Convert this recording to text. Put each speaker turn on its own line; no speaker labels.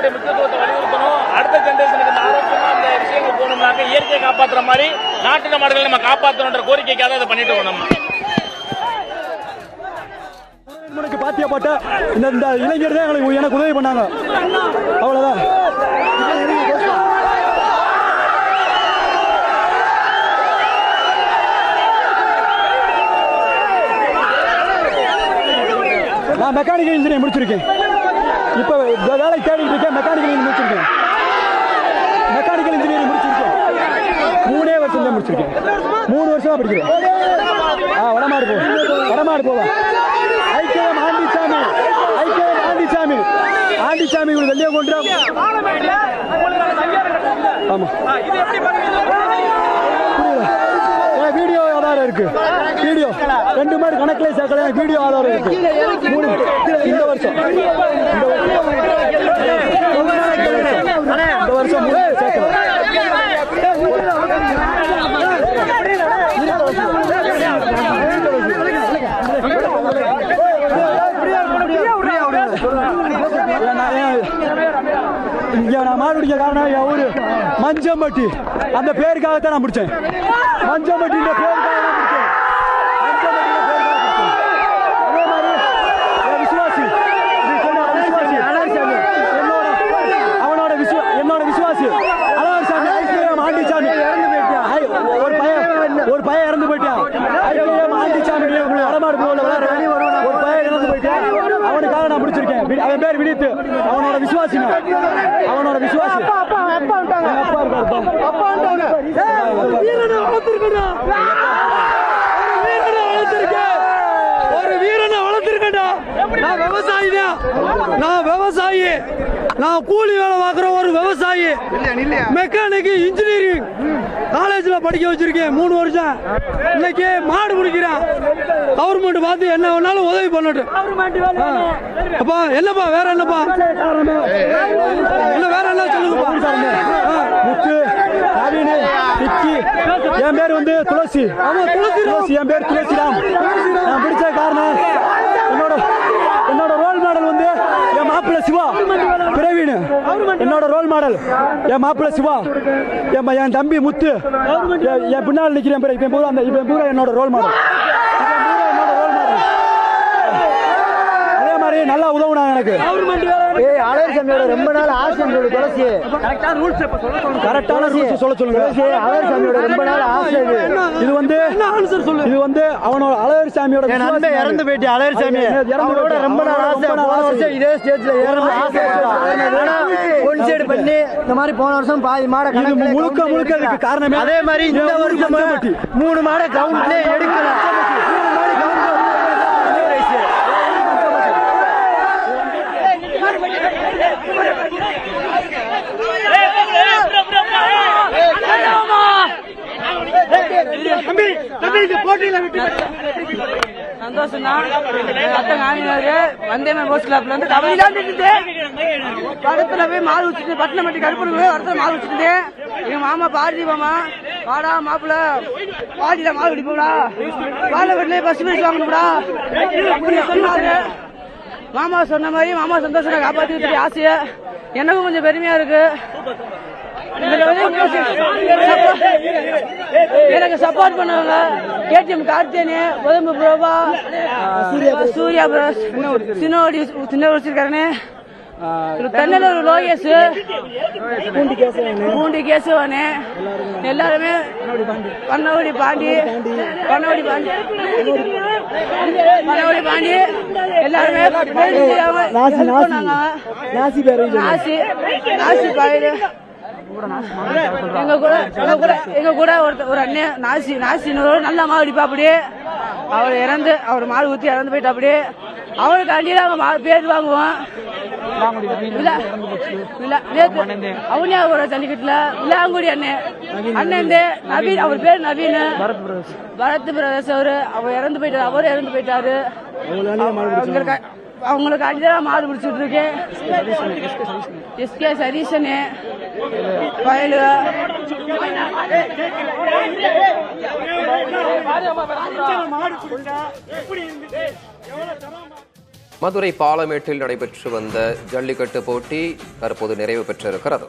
மாடுடைய முக்கியத்துவத்தை வலியுறுத்தணும். அடுத்த ஜென்ரேஷனுக்கு இந்த ஆரோக்கியமா இந்த விஷயங்கள் போகணும்னாக்க இயற்கையை காப்பாத்துற மாதிரி நாட்டு மாடுகளை நம்ம காப்பாற்றணுன்ற கோரிக்கைக்காக இதை பண்ணிட்டு இருக்கோம் நம்ம.
உனக்கு இந்த இளைஞர் தான் எங்களுக்கு எனக்கு உதவி பண்ணாங்க. அவ்வளவுதான். நான் மெக்கானிக்கல் இன்ஜினியர் முடிச்சிருக்கேன். இப்போ வேலை தேடிட்டு இருக்கேன். மெக்கானிக்கல் இன்ஜினியர் முடிச்சிருக்கேன். மெக்கானிக்கல் இன்ஜினியரிங் முடிச்சிருக்கேன். மூணே வருஷம் தான் முடிச்சிருக்கேன். மூணு வருஷமா படிக்கிறேன். ஆ வடமாடு போ வடமாடு போவா ஐக்கியம் ஆண்டிசாமி ஐக்கியம் ஆண்டிசாமி ஆண்டிசாமி இவங்க வெளியே கொண்டு ஆமாம் புரியல வீடியோ ஆதாரம் இருக்கு. வீடியோ. ரெண்டு மாதிரி கணக்கில் சேர்க்கல. வீடியோ ஆதாரம் இருக்கு. மூணு இந்த வருஷம் இந்த வருஷம் இந்த வருஷம் மூணு சேர்க்கல இங்க நான் மாடு பிடிக்க காரணம் என் ஊர் மஞ்சம்பட்டி. அந்த பேருக்காகத்தான் நான் முடிச்சேன் மஞ்சம்பட்டின்ற பேருக்காக நான் முடிச்சேன் மஞ்சம்பட்டின்ற பேருக்காக முடிச்சேன். அதே மாதிரி என் அவன் பேர் வினித் அவனோட விசுவாசி அவனோட விசுவாசி எங்க அப்பா இருக்காருப்பா.
நான் விவசாயி தான் நான் விவசாயி. நான் கூலி வேலை பார்க்குற ஒரு விவசாயி. மெக்கானிக் இன்ஜினியரிங் காலேஜ்ல படிக்க வச்சிருக்கேன் மூணு வருஷம். இன்னைக்கு மாடு பிடிக்கிறேன். கவர்மெண்ட் பார்த்து என்ன வேணாலும் உதவி பண்ணட்டும். ஆ. அப்பா என்னப்பா வேற என்னப்பா? இல்ல வேற என்ன சொல்லுங்கப்பா?
என் பேர் வந்து துளசி.
ஆமா, துளசி
என் பேர் துளசி ராம் நான் பிடிச்ச காரணம் என்னோட என்னோட ரோல் மாடல் வந்து என் மாப்பிள்ளை சிவா. பிரவீன். என்னோட ரோல் மாடல் என் மாப்பிள்ளை சிவா. என் என் தம்பி முத்து. என் என் பின்னால் நிற்கிறேன் இவன் பூரா அந்த பூரா என்னோட ரோல் மாடல் நல்லா உதவுனாங்க எனக்கு.
ஏய் அழகர் சாமியோட ரொம்ப நாள் ஆசை என்னோட துளசி.
கரெக்டான ரூல்ஸ் சொல்ல சொல்லுங்க.
துளசி அழகர் சாமியோட ரொம்ப நாள் ஆசை இது
வந்து
ஆன்சர் சொல்லு
இது வந்து அவனோட அழகர் சாமியோட
நண்பன் இறந்து போயிட்டு அழகர் சாமி. அவனோட. ரொம்ப நாள் ஆசை. போன. வருஷம் இதே ஸ்டேஜ்ல ஏறணும். ஆசை ஒன் சைடு பண்ணி இந்த மாதிரி போன வருஷம் பாதி மாடை
இது
கணக்குல
முழுக்க முழுக்க காரணமே
அதே மாதிரி இந்த வருஷம். மூணு மாடை கவுண்ட்லே எடுக்கல மூணு மாடு count ல ஒரே race.
சந்தோஷம் தான் அத்தங்க ஆமினாரு வந்தேமே போஸ் கிளப்ல இருந்து கபடி விளையாண்டுட்டு படத்துல போய் மாடு வச்சுட்டு பட்டினமட்டி கருப்பூர் போய் வரத்துல மாடு வச்சுட்டு. எங்க மாமா பாரதி மாமா வாடா மாப்பிள்ள. பாடியில மாடு பிடிப்போம்டா வாழை வீட்டுல பஸ் பரிசு வாங்கணும்டா சொன்னாரு. மாமா சொன்ன மாதிரி மாமா சந்தோஷம் காப்பாத்தி ஆசைய. எனக்கும் கொஞ்சம் பெருமையா இருக்கு. எனக்கு சப்போர்ட் பண்ணவங்க கேடிஎம் கார்த்தியனு உதம்பு பிரபா சூர்யா பிரஸ் சின்னோடி சின்ன வச்சிருக்காருன்னு தென்னலூர் லோகேஷ் பூண்டி கேசவனு எல்லாருமே பண்ணவடி பாண்டி பண்ணவடி பாண்டி பண்ணவடி பாண்டி எல்லாருமே
நாசி, நாசி. நாசி
எங்க கூட எங்க கூட எங்க கூட ஒருத்தர் ஒரு அண்ணன் நாசி நாசின்னு நல்ல மாடு அடிப்பா அப்படியே. அவர் இறந்து அவர் மாடு ஊத்தி இறந்து போயிட்டா அப்படியே. அவனுக்காண்டி நாங்க மா- பேர் வாங்குவோம். இல்ல இல்ல நேத்து அவனியா ஒரு ஜல்லிக்கட்டுல விளாங்குடி அண்ணன் அண்ணன் நவீன். அவர் பேர் நவீன். பரத் பிரதேஷ். அவரு அவர் இறந்து போயிட்டாரு அவர் இறந்து போயிட்டாரு. அவங்களுக்கு அவங்களுக்கு அடிதான் மாடு பிடிச்சிட்டு இருக்கேன் எஸ்கே சதீஷனு வயலு
மதுரை பாலமேட்டில் நடைபெற்று வந்த ஜல்லிக்கட்டு போட்டி தற்போது நிறைவு பெற்றிருக்கிறது.